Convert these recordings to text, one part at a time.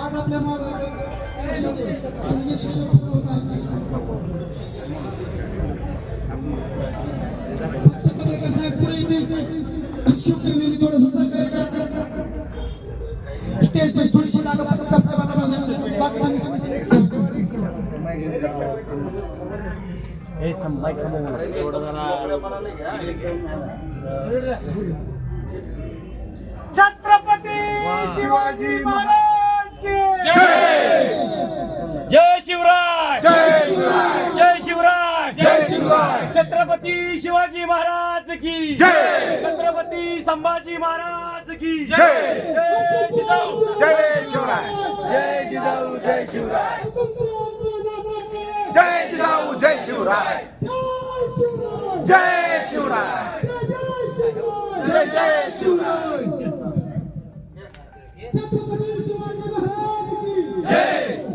आज आपल्या मागाचा शिक्षक होत आहे पुढे येतील थोडस करतात स्टेज पेज थोडीशी जागा बाकी छत्रपती शिवाजी महाराज की जय! शिवराय! जय शिवराय! जय शिवराय! छत्रपती शिवाजी महाराज की छत्रपती संभाजी महाराज की जय! जय जिजाऊ! जय शिवराय जय जिजाऊ! जय शिवराय! जय जिजाऊ जय शिवराय जय शिवराय जय जय शिवराय छत्रपती शिवाजी महाराज की जय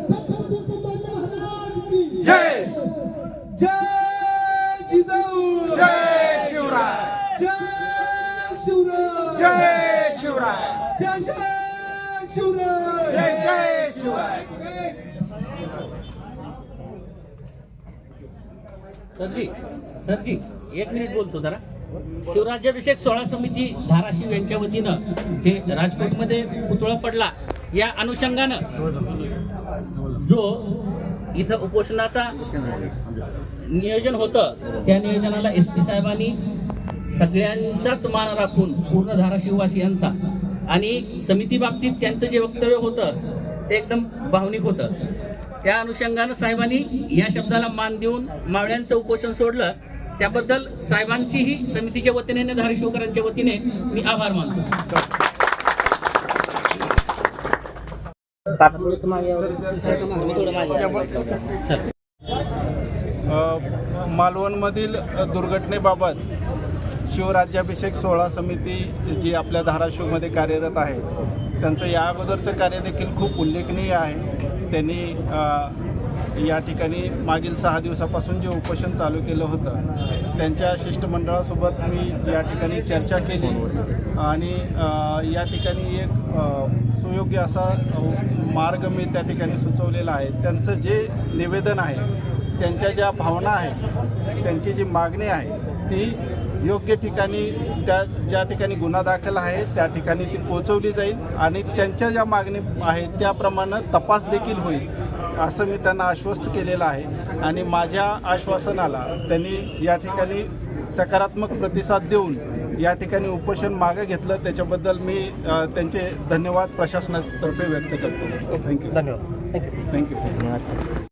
छत्रपती संभाजी महाराज की जय जय जिजाऊ जय शिवराय जय शिवराय जय शिवराय जय जय शिवराय जय जय शिवराय सरजी सरजी एक मिनिट बोलतो जरा. शिवराज्याभिषेक सोहळा समिती धाराशिव यांच्या वतीनं जे राजकोटमध्ये पुतळा पडला या अनुषंगानं जो इथं उपोषणाचा नियोजन होतं त्या नियोजनाला एस पी साहेबांनी सगळ्यांचाच मान राखून पूर्ण धाराशिववासियांचा आणि समिती बाबतीत त्यांचं जे वक्तव्य होतं ते एकदम भावनिक होतं. त्या अनुषंगानं साहेबांनी या शब्दाला मान देऊन मावळ्यांचं उपोषण सोडलं. त्याबद्दल साहेबांचीही समितीच्या वतीने आणि धाराशिवकरांच्या वतीने मी आभार मानतो. मालवणमधील दुर्घटनेबाबत शिवराज्याभिषेक सोहळा समिती जी आपल्या धाराशिवमध्ये कार्यरत आहे त्यांचं या अगोदरचं कार्य देखील खूप उल्लेखनीय आहे. त्यांनी या ठिकाणी मागील सहा दिवसापासून जे उपोषण चालू केलं होतं त्यांच्या शिष्टमंडळासोबत मी या ठिकाणी चर्चा केली. आणि या ठिकाणी एक सुयोग्य असा मार्ग मी त्या ठिकाणी सुचवलेला आहे. त्यांचं जे निवेदन आहे त्यांच्या ज्या भावना आहेत त्यांची जी मागणी आहे ती योग्य ठिकाणी त्या ज्या ठिकाणी गुन्हा दाखल आहे त्या ठिकाणी ती पोहोचवली जाईल आणि त्यांच्या ज्या मागणी आहेत त्याप्रमाणे तपास देखील होईल असं मी त्यांना आश्वस्त केलेलं आहे. आणि माझ्या आश्वासनाला त्यांनी या ठिकाणी सकारात्मक प्रतिसाद देऊन या ठिकाणी उपोषण मागे घेतलं त्याच्याबद्दल मी त्यांचे धन्यवाद प्रशासनातर्फे व्यक्त करतो. थँक्यू धन्यवाद. थँक्यू